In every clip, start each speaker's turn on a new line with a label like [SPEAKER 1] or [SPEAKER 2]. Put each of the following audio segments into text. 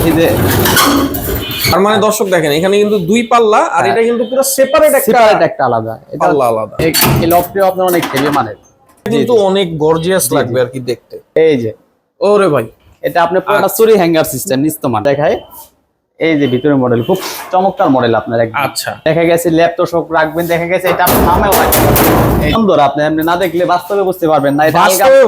[SPEAKER 1] এই যে
[SPEAKER 2] তার মানে দর্শক দেখেন এখানে কিন্তু দুই পাল্লা আর এটা কিন্তু পুরো সেপারেট একটা
[SPEAKER 1] সেপারেট একটা আলাদা। এটা
[SPEAKER 2] আলাদা।
[SPEAKER 1] এই- আপনার অনেক হেভি মানের।
[SPEAKER 2] কিন্তু অনেক গর্জিয়াস লাগবে আর কি দেখতে।
[SPEAKER 1] এই যে।
[SPEAKER 2] ওরে ভাই।
[SPEAKER 1] এটা আপনার পুরোটা চুরি হ্যাঙ্গার সিস্টেম নিস্তমান দেখায় এই যে ভিতরে মডেল খুব চমৎকার মডেল আপনার একদম।
[SPEAKER 2] আচ্ছা।
[SPEAKER 1] দেখা গেছে ল্যাপটপ সব রাখবেন দেখা গেছে এটা আপনার নামেও সুন্দর আপনি এমনি না দেখলে বাস্তবে বুঝতে পারবেন না। এটা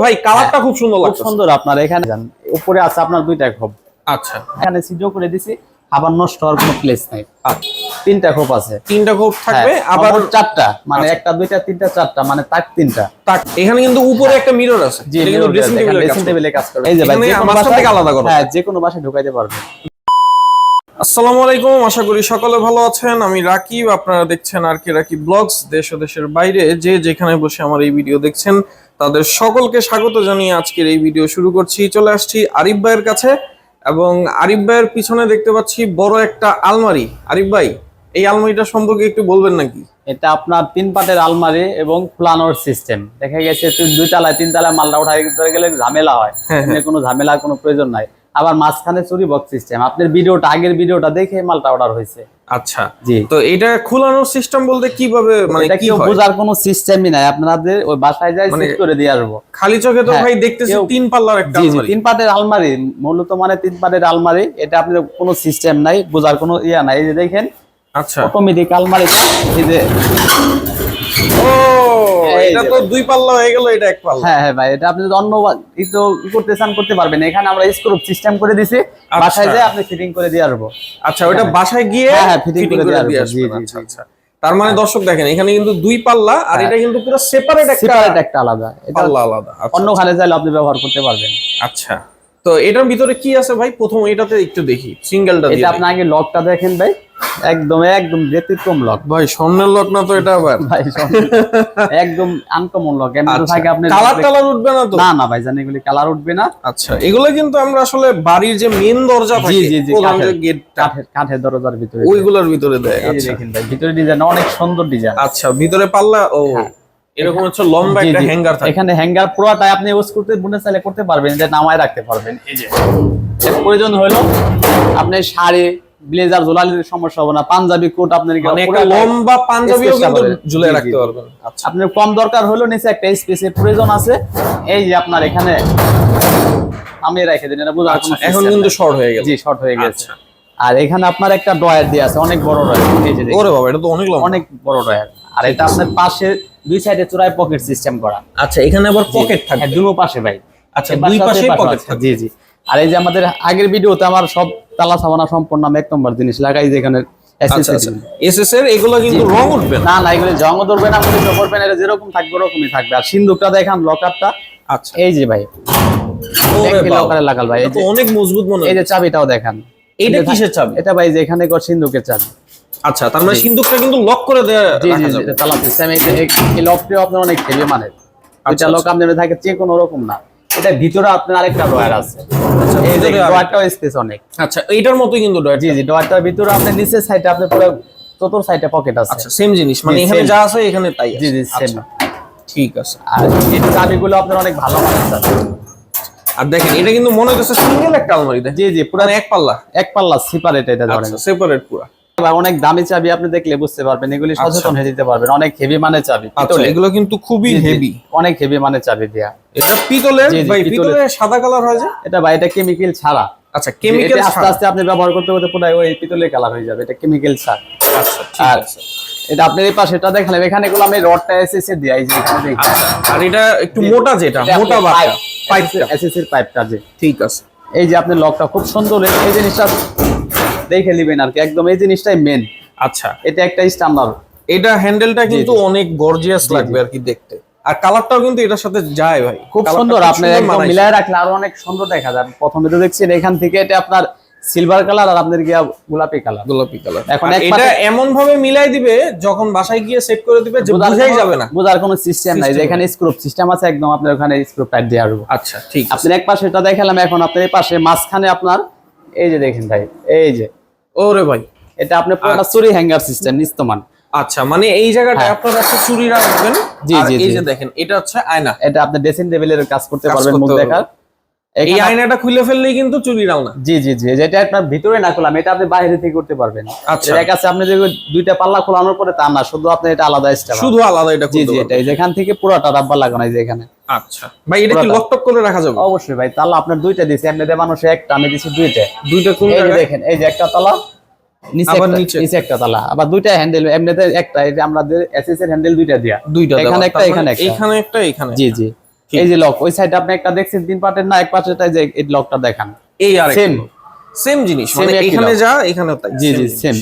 [SPEAKER 2] ভাই কালারটা খুব সুন্দর লাগছে
[SPEAKER 1] সুন্দর আপনার এখানে উপরে আছে আপনার দুইটা খোপ
[SPEAKER 2] আচ্ছা।
[SPEAKER 1] এখানে সিজো করে দিছি। আবার নষ্ট হওয়ার কোনো প্লেস নাই।
[SPEAKER 2] আচ্ছা।
[SPEAKER 1] তিনটা খোপ আছে।
[SPEAKER 2] তিনটা খোপ থাকবে
[SPEAKER 1] হ্যাঁ,
[SPEAKER 2] আবার
[SPEAKER 1] চারটা মানে
[SPEAKER 2] আচ্ছা।
[SPEAKER 1] একটা দুইটা তিনটা চারটা মানে তাক তিনটা।
[SPEAKER 2] তাক- এখানে কিন্তু উপরে একটা মিরর আছে।
[SPEAKER 1] জি
[SPEAKER 2] কিন্তু ড্রেসিং
[SPEAKER 1] টেবিলে কাজ করবে। এই যে ভাই যে কোনো
[SPEAKER 2] থেকে আলাদা করবে।
[SPEAKER 1] হ্যাঁ যে কোনো বাসায় ঢুকাইতে পারবে।
[SPEAKER 2] আসসালামু আলাইকুম আশা করি সকলে ভালো আছেন। আমি রাকিব আপনারা দেখছেন আর কে রাকিব ব্লগস দেশ ও দেশের বাইরে। যে যেখানে বসে আমার এই ভিডিও দেখছেন তাদের সকলকে স্বাগত জানিয়ে আজকের এই ভিডিও শুরু করছি। চলে আসছি আরিফ ভাইয়ের কাছে। এবং আরিফ ভাইয়ের পিছনে দেখতে পাচ্ছি বড় একটা আলমারি। আরিফ ভাই এই আলমারিটা সম্পর্কে একটু বলবেন নাকি?
[SPEAKER 1] এটা আপনার তিন পাটের আলমারি এবং ফুলানোর সিস্টেম। দেখা গেছে দুই তলায় তিন তলায় মালটা উঠাই দিতে গেলে ঝামেলা হয়।
[SPEAKER 2] হ্যাঁ,
[SPEAKER 1] কোনো ঝামেলা কোনো প্রয়োজন নাই। আবার মাঝখানে চুরি বক্স সিস্টেম। আপনার ভিডিওটা আগের ভিডিওটা দেখে মালটা অর্ডার হয়েছে।
[SPEAKER 2] আচ্ছা
[SPEAKER 1] জি।
[SPEAKER 2] তো এটা খোলানোর সিস্টেম বলতে কীভাবে মানে কি হয়?
[SPEAKER 1] বোঝার কোনো সিস্টেমই নাই। আপনাদের ওই বাসায় যাই
[SPEAKER 2] মানে
[SPEAKER 1] করে দিয়ে আসব।
[SPEAKER 2] খালি চোখে তো
[SPEAKER 1] হ্যাঁ,
[SPEAKER 2] ভাই দেখতেছি তিন পাল্লার একটা
[SPEAKER 1] জি তিন পাটের আলমারি। মূলত মানে তিন পাটের আলমারি। এটা আপনার কোনো সিস্টেম নাই বোঝার কোনো ইয়া নাই। এই যে দেখেন
[SPEAKER 2] আচ্ছা।
[SPEAKER 1] অটোমেটিক আলমারি। এই যে
[SPEAKER 2] ও! এটা তো দুই পাল্লা হয়ে গেল এটা এক পাল্লা।
[SPEAKER 1] হ্যাঁ হ্যাঁ ভাই এটা আপনি যদি অন্য ই করতে চান করতে পারবেন। এখানে আমরা স্ক্রুপ সিস্টেম করে দিছি। বাসায় যেয়ে আপনি ফিটিং করে দিয়ে আসব।
[SPEAKER 2] আচ্ছা ওটা বাসায় গিয়ে
[SPEAKER 1] হ্যাঁ, হ্যাঁ,
[SPEAKER 2] ফিটিং
[SPEAKER 1] করে দিয়ে আসব।
[SPEAKER 2] আচ্ছা আচ্ছা। তার মানে দর্শক দেখেন এখানে কিন্তু দুই পাল্লা আর
[SPEAKER 1] হ্যাঁ।
[SPEAKER 2] এটা কিন্তু পুরো সেপারেট একটা
[SPEAKER 1] সেপারেট একটা আলাদা। এটা
[SPEAKER 2] আলাদা। আচ্ছা,
[SPEAKER 1] অন্য খানে চাইলে আপনি ব্যবহার করতে পারবেন।
[SPEAKER 2] আচ্ছা। তো এটার ভিতরে কি আছে ভাই? প্রথম এটাতে একটু দেখি সিঙ্গেলটা
[SPEAKER 1] এটা আপনি আগে লকটা দেখেন ভাই। একদম একদম ব্যতিক্রম লক।
[SPEAKER 2] ভাই স্বর্ণের লক না তো এটা আবার?
[SPEAKER 1] ভাই একদম আনকমন লক। এমনি তো থাকে আপনি
[SPEAKER 2] কালার টালার উঠবে না তো?
[SPEAKER 1] না না ভাই জান এগুলি কালার উঠবে না।
[SPEAKER 2] আচ্ছা এগুলো কিন্তু আমরা আসলে বাড়ির যে মেন দরজা থাকে
[SPEAKER 1] জি জি
[SPEAKER 2] প্রধান
[SPEAKER 1] কাঠের- কাঠের কাঠের দরজার ভিতরে।
[SPEAKER 2] ওইগুলোর ভিতরে দেয় আচ্ছা।
[SPEAKER 1] দেখেন ভাই ভিতরে ডিজাইন অনেক সুন্দর ডিজাইন
[SPEAKER 2] আচ্ছা ভিতরে পাল্লা ও। এরকম হচ্ছে লম্বা একটা হ্যাঙ্গার থাকে।
[SPEAKER 1] এখানে হ্যাঙ্গার পুরোটাই আপনি ইউজ করতে মনে চাইলে করতে পারবেন যে নামায় রাখতে পারবেন। এই যে। এর প্রয়োজন হলো আপনি শাড়ি ব্লেজার সমস্যা হবে না। পাঞ্জাবি কোট আপনার
[SPEAKER 2] মানে একটা লম্বা পাঞ্জাবিও কিন্তু রাখতে পারবেন। আচ্ছা।
[SPEAKER 1] আপনার কম দরকার হলো নিচে একটা স্পেসের প্রয়োজন আছে। এই যে আপনার এখানে আমি রেখে দিন এটা বোঝার
[SPEAKER 2] আচ্ছা এখন কিন্তু শর্ট হয়ে গেল।
[SPEAKER 1] জি শর্ট হয়ে গেছে। আর এখানে আপনার একটা ড্রয়ার দিয়ে আছে অনেক বড় ড্রয়ার এই যে
[SPEAKER 2] ওরে বাবা এটা তো অনেক লম্বা।
[SPEAKER 1] অনেক বড় ড্রয়ার আর এটা আপনার পাশে দুই সাইডে চূড়ায় পকেট সিস্টেম করা।
[SPEAKER 2] আচ্ছা এখানে আবার পকেট থাকে
[SPEAKER 1] হ্যাঁ দুনো পাশে ভাই।
[SPEAKER 2] আচ্ছা দুই
[SPEAKER 1] পাশে
[SPEAKER 2] পকেট থাকে
[SPEAKER 1] জি জি। আর এই যে আমাদের আগের ভিডিওতে আমার সব তালা সাবানা সম্পূর্ণ আমি এক নম্বর জিনিস লাগাই যে এখানে
[SPEAKER 2] আচ্ছা আচ্ছা। এগুলো কিন্তু রং উঠবে না?
[SPEAKER 1] না না এগুলো জং ধরবে না মুড়ি করবে না এটা যেরকম থাকবে ওরকমই থাকবে। আর সিন্ধুকটা দেখান লকারটা
[SPEAKER 2] আচ্ছা।
[SPEAKER 1] এই যে ভাই। লকারে লাগাল ভাই।
[SPEAKER 2] অনেক মজবুত মনে
[SPEAKER 1] এই যে চাবিটাও দেখান। এটা
[SPEAKER 2] কিসের চাবি?
[SPEAKER 1] এটা ভাই যে এখানে কর সিন্ধুকের চাবি।
[SPEAKER 2] আচ্ছা তার মানে সিন্দুকটা কিন্তু লক করে দেয়া রাখা যাবে।
[SPEAKER 1] এই লকটিও আপনার অনেক হেভি মানে।
[SPEAKER 2] আচ্ছা,
[SPEAKER 1] এটা লক আপনার থাকে যে কোনো রকম না। এটা ভিতরে আপনার আরেকটা ড্রয়ার আছে। এই যে ড্রয়ারটাও স্পেস অনেক।
[SPEAKER 2] আচ্ছা এইটার মতোই কিন্তু ডয়ার
[SPEAKER 1] জি জি ডয়ারটার ভিতরে আপনার নিচের সাইডে আপনার পুরো চতুর সাইডে পকেট আছে।
[SPEAKER 2] আচ্ছা সেম জিনিস। মানে এখানে যা আছে এখানে তাই
[SPEAKER 1] জি জি সেম
[SPEAKER 2] আচ্ছা, ঠিক আছে।
[SPEAKER 1] আর এই চাবিগুলো আপনার অনেক ভালো মানের
[SPEAKER 2] আর দেখেন এটা কিন্তু মনে হচ্ছে সিঙ্গেল একটা আলমারি
[SPEAKER 1] জি জি পুরো
[SPEAKER 2] মানে এক পাল্লা।
[SPEAKER 1] এক পাল্লা সিপারেট এটা ধরেন।
[SPEAKER 2] আচ্ছা সেপারেট পুরো।
[SPEAKER 1] আবার অনেক দামি চাবি আপনি দেখলে বুঝতে পারবেন এগুলি সচেতন হয়ে দিতে পারবেন। অনেক হেভি মানের চাবি
[SPEAKER 2] আচ্ছা এগুলো কিন্তু খুবই হেভি
[SPEAKER 1] অনেক হেভি মানের চাবি দেয়া।
[SPEAKER 2] এটা পিতলের? ভাই
[SPEAKER 1] পিতলের।
[SPEAKER 2] সাদা কালার হয় যে?
[SPEAKER 1] এটা ভাই এটা কেমিক্যাল ছাড়া।
[SPEAKER 2] আচ্ছা
[SPEAKER 1] কেমিক্যাল আস্তে আস্তে আপনি ব্যবহার করতে করতে পুরো ওই পিতলের কালার হয়ে যাবে এটা কেমিক্যাল ছাড়া।
[SPEAKER 2] আচ্ছা ঠিক আছে।
[SPEAKER 1] এটা আপনার এই পাশে এটা দেখালাম এখানে গুলো আমি রডটা এসএসএ দিই এই যে
[SPEAKER 2] আচ্ছা, আর এটা একটু মোটা যেটা
[SPEAKER 1] এটা
[SPEAKER 2] মোটা
[SPEAKER 1] পাইপ
[SPEAKER 2] পাইপটা
[SPEAKER 1] পাইপটা যে
[SPEAKER 2] ঠিক আছে।
[SPEAKER 1] এই যে আপনি লকটা খুব সুন্দর এই জিনিসটা দেখে নেবেন আর কি একদম এই জিনিসটাই মেন
[SPEAKER 2] আচ্ছা।
[SPEAKER 1] এটা একটা স্ট্যান্ডার্ড
[SPEAKER 2] এটা হ্যান্ডেলটা কিন্তু অনেক গর্জিয়াস লাগবে আর কি দেখতে। আর কালারটাও কিন্তু এটার সাথে যায় ভাই।
[SPEAKER 1] খুব সুন্দর আপনি একদম মিলায় রাখলে আরও অনেক সুন্দর দেখা যায়। প্রথমে তো দেখছেন এখান থেকে এটা আপনার সিলভার কালার আর আপনার গিয়া গোলাপি কালার
[SPEAKER 2] গোলাপি কালার
[SPEAKER 1] এখন
[SPEAKER 2] এখন এটা এমন ভাবে মিলাই দিবে যখন বাসায় গিয়ে সেট করে দিবে যে বুঝাই যাবে না।
[SPEAKER 1] বোঝার কোনো সিস্টেম নাই যেখানে স্ক্রুপ সিস্টেম আছে একদম আপনার ওখানে স্ক্রুপ টাইট দিয়ে আসব
[SPEAKER 2] আচ্ছা ঠিক আছে।
[SPEAKER 1] আপনার এক পাশে এটা দেখালাম এখন আপনার এই পাশে মাঝখানে আপনার এই যে দেখেন ভাই এই যে।
[SPEAKER 2] ওরে ভাই।
[SPEAKER 1] এটা আপনি পুরোটা চুরি হ্যাঙ্গার সিস্টেম নিস্তমান।
[SPEAKER 2] আচ্ছা মানে এই জায়গাটায়
[SPEAKER 1] হ্যাঁ।
[SPEAKER 2] আপনারা একটা চুরি রাখবেন?
[SPEAKER 1] জি, জি,
[SPEAKER 2] এই যে দেখেন এটা হচ্ছে আয়না।
[SPEAKER 1] এটা আপনি ড্রেসিং টেবিলের কাজ করতে পারবেন মুখ দেখার।
[SPEAKER 2] এই আয়নাটা খুলে ফেললেই কিন্তু চুরির আলনা
[SPEAKER 1] জি জি জি যেটা আপনার ভিতরে না খোলাম এটা আপনি বাইরে থেকে করতে পারবেন।
[SPEAKER 2] আচ্ছা।
[SPEAKER 1] এর কাছে আপনি যে দুইটা পাল্লা খোলানোর পরে তা না শুধু আপনি এটা আলাদা স্টাফ
[SPEAKER 2] শুধু আলাদা এটা
[SPEAKER 1] জি জি এটা এই যেখান থেকে পুরোটা রাব্বার লাগানো এই যে এখানে।
[SPEAKER 2] আচ্ছা। ভাই এটা কি। করে রাখা যাবে?
[SPEAKER 1] অবশ্যই ভাই তালা আপনার দুইটা দিয়েছি এমনিতে মানুষে একটা আমি দুইটা।
[SPEAKER 2] দুইটা?
[SPEAKER 1] দেখেন এই যে একটা তালা নিচে একটা- তালা। আবার দুইটা হ্যান্ডেল এমনিতে একটা এই যে আমাদের এসএস এর হ্যান্ডেল দুইটা দিয়া।
[SPEAKER 2] দুইটা
[SPEAKER 1] এখানে একটা এখানে একটা।
[SPEAKER 2] এখানে একটা এখানে
[SPEAKER 1] জি জি। এই যে লক ওই সাইডে আপনি একটা দেখছেন তিন পার্টের না এক পার্টেরটা যে এই লকটা দেখান।
[SPEAKER 2] এই আর
[SPEAKER 1] Same.
[SPEAKER 2] সেম জিনিস মানে এখানে যা এখানেও তাই।
[SPEAKER 1] জি জি সেম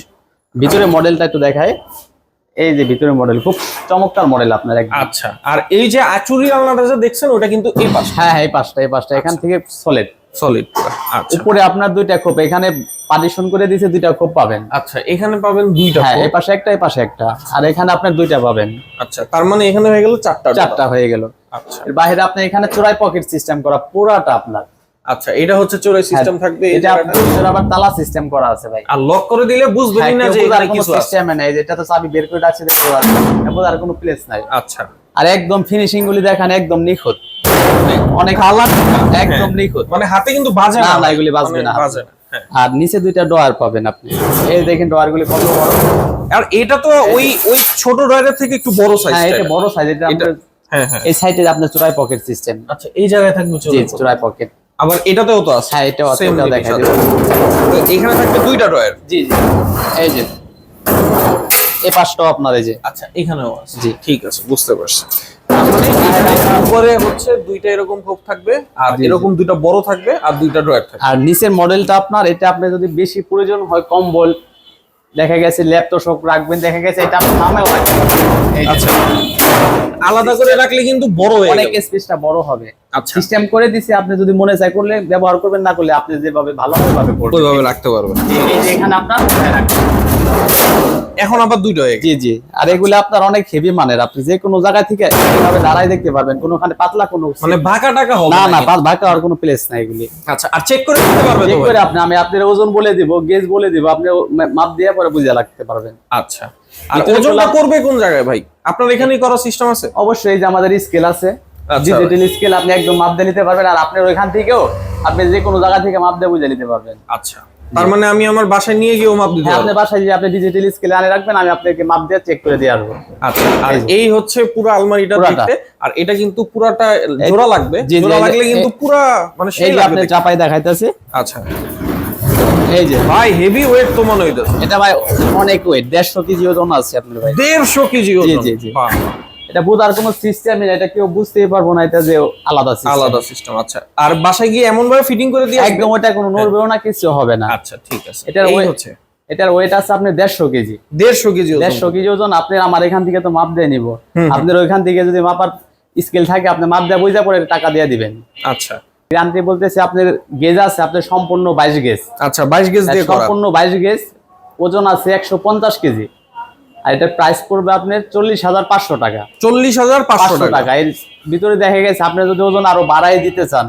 [SPEAKER 1] ভিতরে মডেলটা একটু দেখায় এই যে ভিতরে মডেল খুব চমৎকার মডেল আপনার একদম।
[SPEAKER 2] আচ্ছা আর এই যে আচুরি আলনাটা যে দেখছেন ওটা কিন্তু এই পাশে
[SPEAKER 1] হ্যাঁ হ্যাঁ এই পাশটা এই পাশটা এখান থেকে সলিড
[SPEAKER 2] সলিড আচ্ছা।
[SPEAKER 1] উপরে আপনার দুইটা খোপ এখানে পার্টিশন করে দিয়েছে দুইটা খোপ পাবেন।
[SPEAKER 2] আচ্ছা এখানে পাবেন দুইটা
[SPEAKER 1] হ্যাঁ। এই পাশে একটা এই পাশে একটা। আর এখানে আপনার দুইটা পাবেন।
[SPEAKER 2] আচ্ছা তার মানে এখানে হয়ে গেল চারটা
[SPEAKER 1] চারটা হয়ে গেল।
[SPEAKER 2] আচ্ছা।
[SPEAKER 1] এর বাইরে আপনি এখানে চোরাই পকেট সিস্টেম করা পুরাটা আপনার।
[SPEAKER 2] আচ্ছা এটা হচ্ছে চোরাই সিস্টেম থাকবে
[SPEAKER 1] এটা। আপনার আবার তালা সিস্টেম করা আছে ভাই।
[SPEAKER 2] আর লক করে দিলে বুঝবেনই
[SPEAKER 1] হ্যাঁ,
[SPEAKER 2] না যে এখানে কিছু আছে।
[SPEAKER 1] সিস্টেম নাই যেটা তো চাবি বের করে রাখছে দেখতে পাচ্ছেন। এটা বোঝার কোনো প্লেস নাই।
[SPEAKER 2] আচ্ছা।
[SPEAKER 1] আর একদম ফিনিশিং গুলি দেখেন একদম নিখুঁত। অনেক আলাদা একদম নিখুঁত।
[SPEAKER 2] মানে হাতে কিন্তু বাজে
[SPEAKER 1] না,
[SPEAKER 2] না
[SPEAKER 1] এগুলি বাজবে
[SPEAKER 2] মানে
[SPEAKER 1] না।
[SPEAKER 2] বাজে না হ্যাঁ।
[SPEAKER 1] আর নিচে দুইটা ডোয়ার পাবেন আপনি। এই দেখেন ডোয়ার গুলি কত বড়।
[SPEAKER 2] আর এটা তো ওই ওই ছোট ড্রয়ারের থেকে একটু বড় সাইজ
[SPEAKER 1] হ্যাঁ এটা বড় সাইজ এটা
[SPEAKER 2] এটা-
[SPEAKER 1] আপনার
[SPEAKER 2] হ্যাঁ হ্যাঁ।
[SPEAKER 1] এই সাইডে আপনার চোরাই পকেট সিস্টেম
[SPEAKER 2] আচ্ছা এই জায়গায় থাকবে
[SPEAKER 1] চোরাই পকেট
[SPEAKER 2] আবার এটাতেও তো আছে।
[SPEAKER 1] হ্যাঁ এটাও আছে এটাও
[SPEAKER 2] জিনিস
[SPEAKER 1] দেখাই
[SPEAKER 2] তো এখানে থাকবে দুইটা ড্রয়ার।
[SPEAKER 1] জি জি। এই যে। এই পাশটাও আপনার এই যে।
[SPEAKER 2] আচ্ছা এখানেও আছে।
[SPEAKER 1] জি।
[SPEAKER 2] ঠিক আছে বুঝতে পারছি। উপরে হচ্ছে দুইটা এরকম খোপ থাকবে আর। এরকম দুইটা বড় থাকবে আর দুইটা ড্রয়ার থাকবে।
[SPEAKER 1] আর নিচের মডেলটা আপনার এটা আপনি যদি বেশি প্রয়োজন হয় কম্বল দেখা গেছে ল্যাপটপ রাখবেন দেখা গেছে এটা আপনি নামেও রাখবেন
[SPEAKER 2] আচ্ছা। আলাদা করে রাখলে কিন্তু বড় হয়ে
[SPEAKER 1] অনেক স্পেসটা বড় হবে।
[SPEAKER 2] আচ্ছা।
[SPEAKER 1] সিস্টেম করে দিছি আপনি যদি মনে চায় করলে ব্যবহার করবেন না করলে আপনি যেভাবে ভালো ভাবে করবেন।
[SPEAKER 2] ওইভাবে রাখতে পারবেন।
[SPEAKER 1] এই যে এখানে আপনার রাখতে রাখবেন।
[SPEAKER 2] এখন আবার দুইটা হয়ে
[SPEAKER 1] জি জি। আর এগুলো আপনার অনেক হেভি মানের। আপনি যে কোনো জায়গা থেকে এভাবে দাঁড়াই দেখতে পারবেন। কোনোখানে পাতলা কোনো
[SPEAKER 2] মানে বাঁকা টাকা হবে
[SPEAKER 1] না না? পা- আর কোনো প্লেস নাই এগুলি।
[SPEAKER 2] আচ্ছা আর চেক করে দিতে পারবে তো
[SPEAKER 1] চেক করে আপনি আমি আপনার ওজন বলে দিব গেজ বলে দিব আপনি মাপ দিয়ে পরে বুঝে রাখতে পারবেন।
[SPEAKER 2] আচ্ছা। আর ওজনটা করবে কোন জায়গায় ভাই? আপনার এখানেই করার সিস্টেম আছে?
[SPEAKER 1] অবশ্যই এই যে আমাদের স্কেল আছে।
[SPEAKER 2] আচ্ছা।
[SPEAKER 1] ডিজিটাল স্কেল আপনি একদম মাপ দিয়ে নিতে পারবেন আর আপনার ওইখান থেকেও আপনি যে কোনো জায়গা থেকে মাপ দিয়ে বুঝে নিতে পারবেন।
[SPEAKER 2] আচ্ছা। তার মানে আমি আমার বাসায় নিয়ে গিয়েও মাপ দিতে
[SPEAKER 1] হ্যাঁ
[SPEAKER 2] পারব।
[SPEAKER 1] আপনি বাসায় যে আপনি ডিজিটাল স্কেলে আনে রাখবেন আমি আপনাকে মাপ দিয়ে চেক করে দিয়ে আসব।
[SPEAKER 2] আচ্ছা আর
[SPEAKER 1] এই
[SPEAKER 2] হচ্ছে পুরো আলমারিটা। দেখতে আর এটা কিন্তু পুরাটা জোড়া লাগবে।
[SPEAKER 1] জি, জি,
[SPEAKER 2] জোড়া লাগলে কিন্তু পুরা মানে সেই
[SPEAKER 1] আপনি চাপাই দেখাইতেছে।
[SPEAKER 2] আচ্ছা।
[SPEAKER 1] এই যে।
[SPEAKER 2] ভাই হেভি ওয়েট তো মনে হইতেছে।
[SPEAKER 1] এটা ভাই অনেক ওয়েট দেড়শো কেজি ওজন আছে আপনার ভাই।
[SPEAKER 2] দেড়শো কেজি
[SPEAKER 1] জি,
[SPEAKER 2] ওজন
[SPEAKER 1] জি, জি।
[SPEAKER 2] বাহ,
[SPEAKER 1] এটা বোঝার কোনো সিস্টেম নেই এটা কেউ বুঝতেই পারব না এটা যে আলাদা system।
[SPEAKER 2] আলাদা সিস্টেম আচ্ছা। আর বাসায় গিয়ে এমন ভাবে ফিটিং করে দিয়ে
[SPEAKER 1] একদম ওটা কোনো নড়বেও না কিছু হবে না।
[SPEAKER 2] আচ্ছা ঠিক আছে।
[SPEAKER 1] এটার weight-
[SPEAKER 2] হচ্ছে।
[SPEAKER 1] এটার ওয়েট আছে আপনার দেড়শো কেজি।
[SPEAKER 2] দেড়শো কেজি ওজন।
[SPEAKER 1] দেড়শো কেজি ওজন আপনি আমার এখান থেকে তো মাপ দিয়ে নিব। আপনার ওইখান থেকে যদি মাপার স্কেল থাকে আপনি মাপ দিয়ে বুঝা পরে টাকা দিয়ে দিবেন।
[SPEAKER 2] আচ্ছা।
[SPEAKER 1] গ্যারান্টি বলতেছে আপনার গেজ আছে আপনার সম্পূর্ণ বাইশ গেজ
[SPEAKER 2] আচ্ছা বাইশ গেজ
[SPEAKER 1] সম্পূর্ণ বাইশ গেজ ওজন আছে একশো পঞ্চাশ কেজি। আর এটার প্রাইস পড়বে আপনার চল্লিশ হাজার পাঁচশো টাকা।
[SPEAKER 2] চল্লিশ হাজার পাঁচশো টাকা।
[SPEAKER 1] ভিতরে দেখা গেছে আপনি যদি ওজন আরও বাড়াই দিতে চান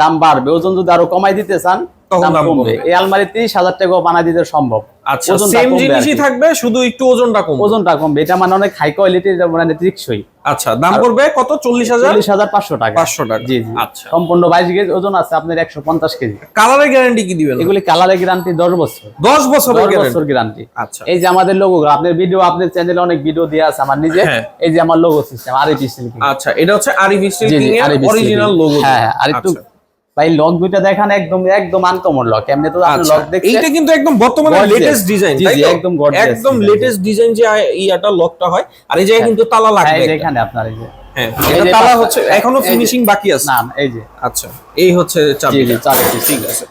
[SPEAKER 1] দাম বাড়বে। ওজন যদি আরও কমাই দিতে চান
[SPEAKER 2] তখন
[SPEAKER 1] দাম
[SPEAKER 2] দাম
[SPEAKER 1] কমবে।
[SPEAKER 2] কমবে।
[SPEAKER 1] এই আলমারি তিরিশ হাজার টাকাও বানাই দিতে সম্ভব।
[SPEAKER 2] আচ্ছা সেম জিনিসই থাকবে শুধু একটু ওজনটা কম
[SPEAKER 1] ওজনটা কমবে। এটা মানে অনেক হাই কোয়ালিটির মানে টেকসই
[SPEAKER 2] আচ্ছা দাম পড়বে কত? চল্লিশ হাজার?
[SPEAKER 1] চল্লিশ হাজার পাঁচশো টাকা।
[SPEAKER 2] পাঁচশো টাকা।
[SPEAKER 1] জি জি।
[SPEAKER 2] আচ্ছা।
[SPEAKER 1] সম্পূর্ণ বাইশ গেজ ওজন আছে আপনার একশো পঞ্চাশ কেজি।
[SPEAKER 2] কালারের গ্যারান্টি কি দিবেন?
[SPEAKER 1] এগুলি কালারের গ্যারান্টি দশ বছর।
[SPEAKER 2] দশ
[SPEAKER 1] বছর গ্যারান্টি
[SPEAKER 2] আচ্ছা।
[SPEAKER 1] এই যে আমাদের লোগো আপনার ভিডিও আপনার চ্যানেলে অনেক ভিডিও দেওয়া আছে আমার নিজে।
[SPEAKER 2] হ্যাঁ।
[SPEAKER 1] এই যে আমার লোগো সিস্টেম আর
[SPEAKER 2] আচ্ছা এটা হচ্ছে আরিফ এর অরিজিনাল লোগো
[SPEAKER 1] হ্যাঁ, হ্যাঁ, আর একটু ভাই লক দুইটা দেখান একদম একদম আনকমন লক এমনি তো আপনি লক দেখছেন
[SPEAKER 2] আচ্ছা, এইটা কিন্তু একদম বর্তমানে লেটেস্ট ডিজাইন তাই
[SPEAKER 1] একদম gorgeous
[SPEAKER 2] একদম লেটেস্ট ডিজাইন যে ইয়াটা লকটা হয় আর এই জায়গায়
[SPEAKER 1] হ্যাঁ।
[SPEAKER 2] কিন্তু তালা
[SPEAKER 1] হ্যাঁ,
[SPEAKER 2] লাগবে।
[SPEAKER 1] এই এখানে আপনার এই যে।
[SPEAKER 2] হ্যাঁ এটা তালা হচ্ছে
[SPEAKER 1] এখনও
[SPEAKER 2] ফিনিশিং বাকি আছে।
[SPEAKER 1] না এই যে।
[SPEAKER 2] আচ্ছা এই হচ্ছে চাবি
[SPEAKER 1] piece।
[SPEAKER 2] ঠিক আছে।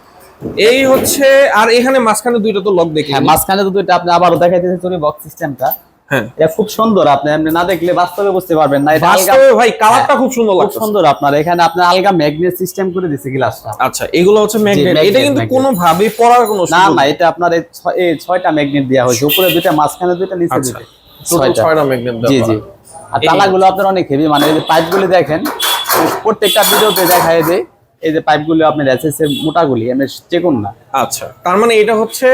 [SPEAKER 2] এই হচ্ছে আর এখানে মাঝখানে দুইটা তো লক দেখি
[SPEAKER 1] হ্যাঁ মাঝখানে তো দুইটা আপনি আবারও দেখাইতেছে চুরি বক্স সিস্টেমটা এটা খুব সুন্দর আপনি এমনি না দেখলে বাস্তবে বুঝতে পারবেন না। এটা
[SPEAKER 2] বাস্তবে ভাই কালারটা খুব সুন্দর
[SPEAKER 1] খুব সুন্দর আপনার। এখানে আপনার আলগা ম্যাগনেট সিস্টেম করে দিছে গ্লাসটা
[SPEAKER 2] আচ্ছা এগুলো হচ্ছে ম্যাগনেট এটা কিন্তু কোনো ভাবে পড়ার কোনো
[SPEAKER 1] না না এটা আপনার এই ছয়- ছয়টা ম্যাগনেট দেওয়া হয়েছে। উপরে মাঝখানে নিচে
[SPEAKER 2] আচ্ছা। টোটাল
[SPEAKER 1] ছয়টা।
[SPEAKER 2] ছয়টা ম্যাগনেট
[SPEAKER 1] জি জি। আর তালাগুলো আপনার অনেক হেভি মানে এই যে পাইপগুলি দেখেন প্রত্যেকটা ভিডিওতে দেখায় যে এই যে পাইপগুলো আপনার এসএস এর মোটাগুলি এমনি চেকুন না।
[SPEAKER 2] আচ্ছা তার মানে এটা হচ্ছে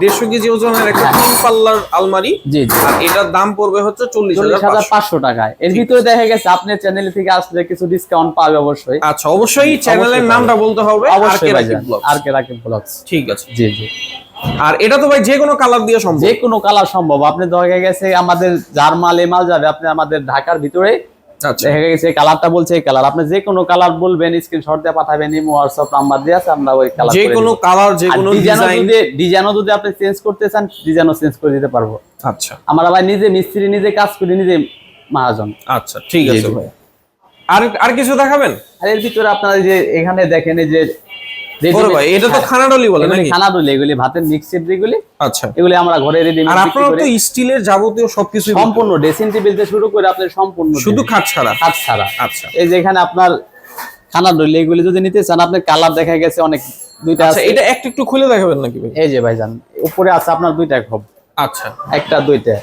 [SPEAKER 2] দেড়শো কেজি ওজনের একটা
[SPEAKER 1] হ্যাঁ।
[SPEAKER 2] তিন পাল্লার আলমারি
[SPEAKER 1] জি জি।
[SPEAKER 2] আর এটার দাম পড়বে হচ্ছে চল্লিশ হাজার
[SPEAKER 1] পাঁচশো। টাকায়। এর ভিতরে দেখা গেছে আপনার চ্যানেল থেকে আসলে কিছু ডিসকাউন্ট পাবে অবশ্যই।
[SPEAKER 2] আচ্ছা অবশ্যই চ্যানেলের নামটা বলতে হবে
[SPEAKER 1] অবশ্যই। আর কে রাকিব ব্লগস
[SPEAKER 2] ঠিক আছে।
[SPEAKER 1] জি জি।
[SPEAKER 2] আর এটা তো ভাই যে কোনো কালার দিয়ে সম্ভব।
[SPEAKER 1] যে কোনো কালার সম্ভব। আপনি দেখা গেছে আমাদের যার মাল এ মাল যাবে আপনি আমাদের ঢাকার ভিতরে দেখা গেছে কালারটা বলছে এই কালার আপনি যে কোনো কালার বলবেন স্ক্রিনশট দিয়ে পাঠাবেন ইমো হোয়াটসঅ্যাপ নাম্বার দিয়ে আছে আমরা ওই কালার
[SPEAKER 2] যে কোনো কালার যে কোনো ডিজাইন
[SPEAKER 1] ডিজাইনও যদি আপনি চেঞ্জ করতে চান ডিজাইনও চেঞ্জ করে দিতে পারব।
[SPEAKER 2] আচ্ছা।
[SPEAKER 1] আমার আবার নিজে মিস্ত্রি নিজে কাজ করি নিজে মহাজন।
[SPEAKER 2] আচ্ছা ঠিক আছে ভাই। আর আর কিছু দেখাবেন?
[SPEAKER 1] আর এর ভিতরে আপনারা যে এখানে দেখেন এই যে
[SPEAKER 2] ওরে ভাই এটা তো খানাডলি বলে নাকি?
[SPEAKER 1] খানা এগুলি ভাতের মিক্সির যেগুলি
[SPEAKER 2] আচ্ছা।
[SPEAKER 1] এগুলি আমরা ঘরে রেডি
[SPEAKER 2] আর আপনারা তো স্টিলের যাবতীয় সবকিছু
[SPEAKER 1] সম্পূর্ণ ড্রেসিং টেবিল থেকে শুরু করে সম্পূর্ণ
[SPEAKER 2] শুধু খাট ছাড়া?
[SPEAKER 1] ছাড়া।
[SPEAKER 2] আচ্ছা।
[SPEAKER 1] এই যে এখানে আপনার এগুলি যদি নিতে চান আপনার কালার দেখা গেছে অনেক দুইটা
[SPEAKER 2] আচ্ছা
[SPEAKER 1] আছে।
[SPEAKER 2] এটা একটু একটু খুলে দেখাবেন নাকি ভাই?
[SPEAKER 1] এই যে ভাইজান উপরে আছে আপনার দুইটা খোপ।
[SPEAKER 2] আচ্ছা।
[SPEAKER 1] একটা দুইটা।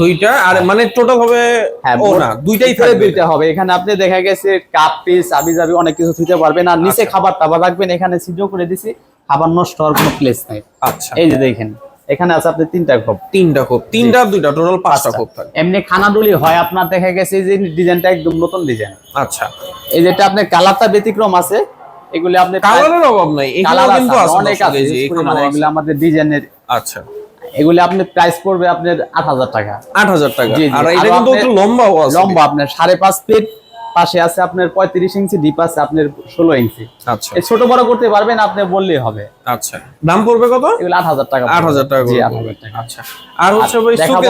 [SPEAKER 2] দুইটা আর মানে টোটাল হবে
[SPEAKER 1] হ্যাঁ
[SPEAKER 2] ও না দুইটাই
[SPEAKER 1] দুইটা হবে। এখানে আপনি দেখা গেছে কাপ পিস আবি যাবি অনেক কিছু ধুতে পারবেন। আর নিচে
[SPEAKER 2] আচ্ছা।
[SPEAKER 1] খাবার টাবার রাখবেন। এখানে সিদ্ধ করে দিছি খাবার নষ্ট হওয়ার কোনো প্লেস নাই।
[SPEAKER 2] আচ্ছা।
[SPEAKER 1] এই যে দেখেন এখানে আছে আপনার তিনটা খোপ
[SPEAKER 2] তিনটা খোপ তিনটা দুইটা টোটাল পাঁচটা খোপ থাকবে।
[SPEAKER 1] এমনি খানাডুলি হয় আপনার দেখা গেছে এই যে ডিজাইনটা একদম নতুন ডিজাইন
[SPEAKER 2] আচ্ছা।
[SPEAKER 1] এই যেটা আপনার কালারটা ব্যতিক্রম আছে। এগুলি আপনি
[SPEAKER 2] কালারের অভাব নাই এখানেও কিন্তু আছে
[SPEAKER 1] অনেক। আছে। এগুলো আমাদের ডিজাইনের
[SPEAKER 2] আচ্ছা।
[SPEAKER 1] এগুলি আপনি প্রাইস পড়বে আপনার আট হাজার টাকা।
[SPEAKER 2] আট হাজার টাকা। আর এটা কিন্তু লম্বাও
[SPEAKER 1] লম্বা আপনার সাড়ে পাঁচ ফিট পাশে আছে আপনার পঁয়ত্রিশ ইঞ্চি ডিপ আছে আপনার ষোলো ইঞ্চি
[SPEAKER 2] আচ্ছা।
[SPEAKER 1] ছোট বড় করতে পারবেন আপনি বললেই হবে।
[SPEAKER 2] আচ্ছা। দাম পড়বে কত?
[SPEAKER 1] এগুলো আট হাজার টাকা
[SPEAKER 2] আট হাজার টাকা
[SPEAKER 1] জি আট হাজার টাকা।
[SPEAKER 2] আচ্ছা। আর হচ্ছে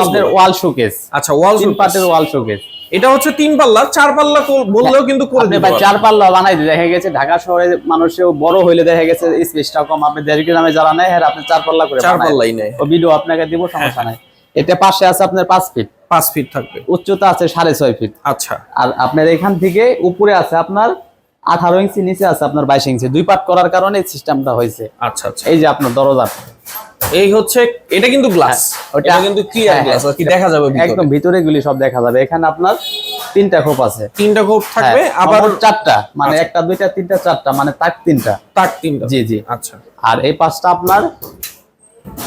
[SPEAKER 1] আপনার ওয়াল শোকেস
[SPEAKER 2] আচ্ছা ওয়াল
[SPEAKER 1] তিন পাটের ওয়াল শোকেস
[SPEAKER 2] এটা হচ্ছে তিন পাল্লা চার পাল্লা বললেও কিন্তু করে দিতে পারবে।
[SPEAKER 1] চার পাল্লা বানাই দেখা গেছে ঢাকা শহরে মানুষেও বড় হইলে দেখা গেছে স্পেসটা কম। আপনি দেড় গ্রামে যারা নেয় হ্যাঁ আপনি চার পাল্লা করে
[SPEAKER 2] চার পাল্লাই নেয়।
[SPEAKER 1] ও ভিডিও আপনাকে দিব সমস্যা নাই। এটা পাশে আছে আপনার পাঁচ ফিট
[SPEAKER 2] পাঁচ ফিট থাকবে।
[SPEAKER 1] উচ্চতা আছে সাড়ে ছয় ফিট
[SPEAKER 2] আচ্ছা।
[SPEAKER 1] আর আপনার এখান থেকে উপরে আছে আপনার আঠারো ইঞ্চি নিচে আছে আপনার বাইশ ইঞ্চি। দুই পাট করার কারণে সিস্টেমটা হয়েছে।
[SPEAKER 2] আচ্ছা আচ্ছা।
[SPEAKER 1] এই যে আপনার দরজা।
[SPEAKER 2] এই হচ্ছে এটা কিন্তু গ্লাস
[SPEAKER 1] হ্যাঁ, ওটা-
[SPEAKER 2] কিন্তু ক্লিয়ার গ্লাস
[SPEAKER 1] হ্যাঁ।
[SPEAKER 2] কি দেখা যাবে ভিতরে?
[SPEAKER 1] একদম ভিতরে গুলি সব দেখা যাবে। এখানে আপনার তিনটা খোপ আছে।
[SPEAKER 2] তিনটা খোপ থাকবে
[SPEAKER 1] হ্যাঁ,
[SPEAKER 2] আবার
[SPEAKER 1] চারটা মানে
[SPEAKER 2] আচ্ছা।
[SPEAKER 1] একটা দুইটা তিনটা চারটা মানে তাক তিনটা।
[SPEAKER 2] তাক তিনটা।
[SPEAKER 1] জি জি।
[SPEAKER 2] আচ্ছা।
[SPEAKER 1] আর এই পাঁচটা আপনার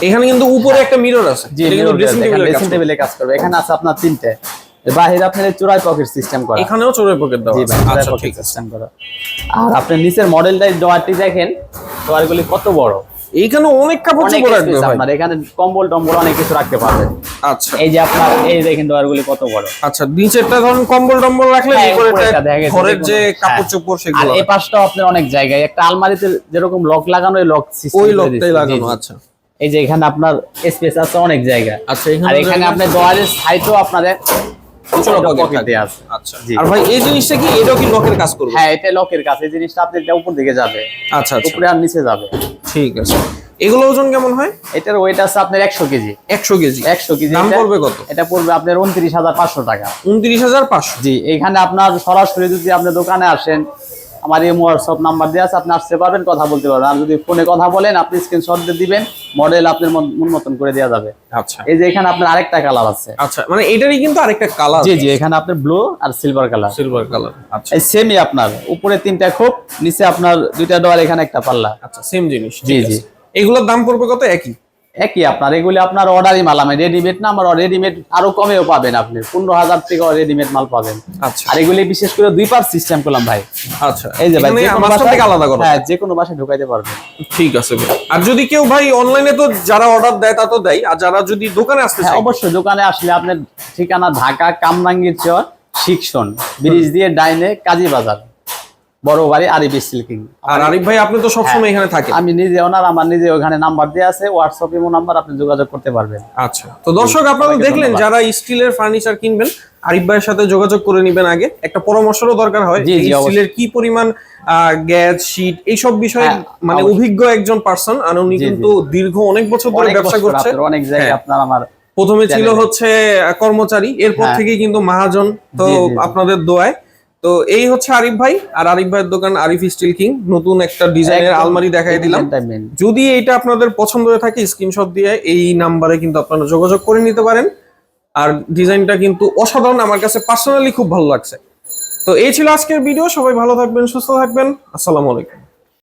[SPEAKER 2] এখানে কিন্তু উপরে একটা মিরর আছে।
[SPEAKER 1] জি
[SPEAKER 2] কিন্তু ড্রেসিং
[SPEAKER 1] টেবিলে কাজ করবে। এখানে আছে আপনার তিনটে। বাহিরে আপনার চূড়ায় পকেট সিস্টেম করা।
[SPEAKER 2] এখানেও চোরের পকেট দেওয়া আছে। আচ্ছা ঠিক আছে।
[SPEAKER 1] সিস্টেম করা। আর আপনার নিচের মডেলটা ডোয়ারটি দেখেন। ডোয়ারগুলি কত বড়?
[SPEAKER 2] এইখানে অনেক কাপড় চোপড় রাখবে
[SPEAKER 1] আপনার এখানে কম্বল টম্বল অনেক কিছু রাখতে পারবেন
[SPEAKER 2] আচ্ছা।
[SPEAKER 1] এই যে আপনার এই দেখেন ডোয়ারগুলি কত বড়।
[SPEAKER 2] আচ্ছা নিচেরটা ধরুন কম্বল টম্বল রাখলে
[SPEAKER 1] হ্যাঁ,
[SPEAKER 2] ঘরের
[SPEAKER 1] যে
[SPEAKER 2] যে কাপড়
[SPEAKER 1] হ্যাঁ।
[SPEAKER 2] চোপড় সেগুলো।
[SPEAKER 1] এই পাশটাও আপনার অনেক জায়গায়। একটা আলমারিতে যেরকম লক লাগানো ওই লক সিস্টেম
[SPEAKER 2] ওই লোকটাই লাগানো আচ্ছা।
[SPEAKER 1] এই যে এখানে আপনার স্পেস আছে অনেক জায়গা।
[SPEAKER 2] আচ্ছা
[SPEAKER 1] আর
[SPEAKER 2] এখানে
[SPEAKER 1] আপনার ডোয়ারের সাইডও আপনাদের
[SPEAKER 2] আচ্ছা। আর ভাই এই জিনিসটা কি এটাও কি লকের কাজ করবে?
[SPEAKER 1] হ্যাঁ এটা লকের কাছে এই জিনিসটা আপনি উপর দিকে যাবে।
[SPEAKER 2] আচ্ছা আচ্ছা।
[SPEAKER 1] উপরে আর নিচে যাবে।
[SPEAKER 2] ঠিক আছে। এগুলো ওজন কেমন হয়?
[SPEAKER 1] এটার ওয়েট আছে আপনার একশো কেজি।
[SPEAKER 2] একশো কেজি।
[SPEAKER 1] একশো কেজি।
[SPEAKER 2] দাম পড়বে কত?
[SPEAKER 1] এটা পড়বে আপনার উনত্রিশ হাজার পাঁচশো টাকা।
[SPEAKER 2] উনত্রিশ হাজার পাঁচশো।
[SPEAKER 1] জি এখানে আপনার সরাসরি যদি আপনি দোকানে আসেন আমার এই হোয়াটসঅ্যাপ নাম্বার দিয়ে আছে আপনি আসতে পারবেন কথা বলতে পারবেন। আর যদি ফোনে কথা বলেন আপনি স্ক্রিনশট দিয়ে দিবেন মডেল আপনার মন মতন করে দেওয়া যাবে।
[SPEAKER 2] আচ্ছা।
[SPEAKER 1] এই যে এখানে আপনার আরেকটা কালার আছে।
[SPEAKER 2] আচ্ছা মানে এটারই কিন্তু আরেকটা কালার
[SPEAKER 1] জি জি এখানে আপনার ব্লু আর সিলভার কালার
[SPEAKER 2] সিলভার কালার আচ্ছা।
[SPEAKER 1] এই সেমই আপনার উপরে তিনটা খোপ নিচে আপনার দুইটা ডোয়ার এখানে একটা পাল্লা।
[SPEAKER 2] আচ্ছা সেম জিনিস
[SPEAKER 1] জি, জি।
[SPEAKER 2] এগুলোর দাম পড়বে কত? একই?
[SPEAKER 1] একই আপনার এগুলি আপনার অর্ডারই মাল আমি রেডিমেড না আমার রেডিমেড আরও কমেও পাবেন আপনি। পনেরো হাজার থেকে রেডিমেড মাল পাবেন।
[SPEAKER 2] আচ্ছা।
[SPEAKER 1] আর এগুলি বিশেষ করে দুই পার্ট সিস্টেম করলাম ভাই।
[SPEAKER 2] আচ্ছা।
[SPEAKER 1] এই যে ভাই যে কোনো
[SPEAKER 2] থেকে
[SPEAKER 1] বাসায়-
[SPEAKER 2] আলাদা করো।
[SPEAKER 1] হ্যাঁ যে কোনো বাসায় ঢুকাইতে পারবেন।
[SPEAKER 2] ঠিক আছে ভাই। আর যদি কেউ ভাই অনলাইনে তো যারা অর্ডার দেয় তা তো দেয়। আর যারা যদি দোকানে আসতে
[SPEAKER 1] হ্যাঁ
[SPEAKER 2] চায়
[SPEAKER 1] অবশ্যই দোকানে আসলে আপনার ঠিকানা ঢাকা কামরাঙ্গীর চর শিক্ষণ। ব্রিজ দিয়ে ডাইনে কাজী বাজার। বড় বাড়ি আরিফ সিল্কিং
[SPEAKER 2] আর আরিফ ভাই আপনি তো সবসময় এখানে থাকেন।
[SPEAKER 1] আমি নিজে ওনার আমার নিজে ওখানে নাম্বার দেওয়া আছে হোয়াটসঅ্যাপ ইমো নাম্বার আপনি যোগাযোগ করতে পারবেন।
[SPEAKER 2] আচ্ছা। তো দর্শক আপনারা দেখলেন যারা স্টিলের ফার্নিচার কিনবেন আরিফ ভাইয়ের সাথে যোগাযোগ করে নেবেন আগে। একটা পরামর্শেরও দরকার হয় স্টিলের কি পরিমাণ গ্যাস শীট এইসব বিষয়ে
[SPEAKER 1] হ্যাঁ,
[SPEAKER 2] মানে অভিজ্ঞ একজন পার্সন আর উনি। কিন্তু দীর্ঘ অনেক বছর ধরে ব্যবসা করছে।
[SPEAKER 1] অনেক জায়গায়
[SPEAKER 2] হ্যাঁ।
[SPEAKER 1] আপনার আমার
[SPEAKER 2] প্রথমে ছিল হচ্ছে কর্মচারী এরপর
[SPEAKER 1] হ্যাঁ।
[SPEAKER 2] থেকেই কিন্তু মহাজন তো। আপনাদের দোয়ায়। তো এই হচ্ছে আরিফ ভাই আর আরিফ ভাইয়ের দোকান আরিফ স্টিল কিং। নতুন একটা ডিজাইনের আলমারি দেখাই দিলাম। যদি এটা আপনাদের পছন্দ হয়ে থাকে স্ক্রিনশট দিয়ে এই নাম্বারে কিন্তু আপনারা যোগাযোগ করে নিতে পারেন। আর ডিজাইনটা কিন্তু অসাধারণ আমার কাছে পার্সোনালি খুব ভালো লাগছে। তো এই ছিল আজকের ভিডিও সবাই ভালো থাকবেন সুস্থ থাকবেন। আসসালামু আলাইকুম।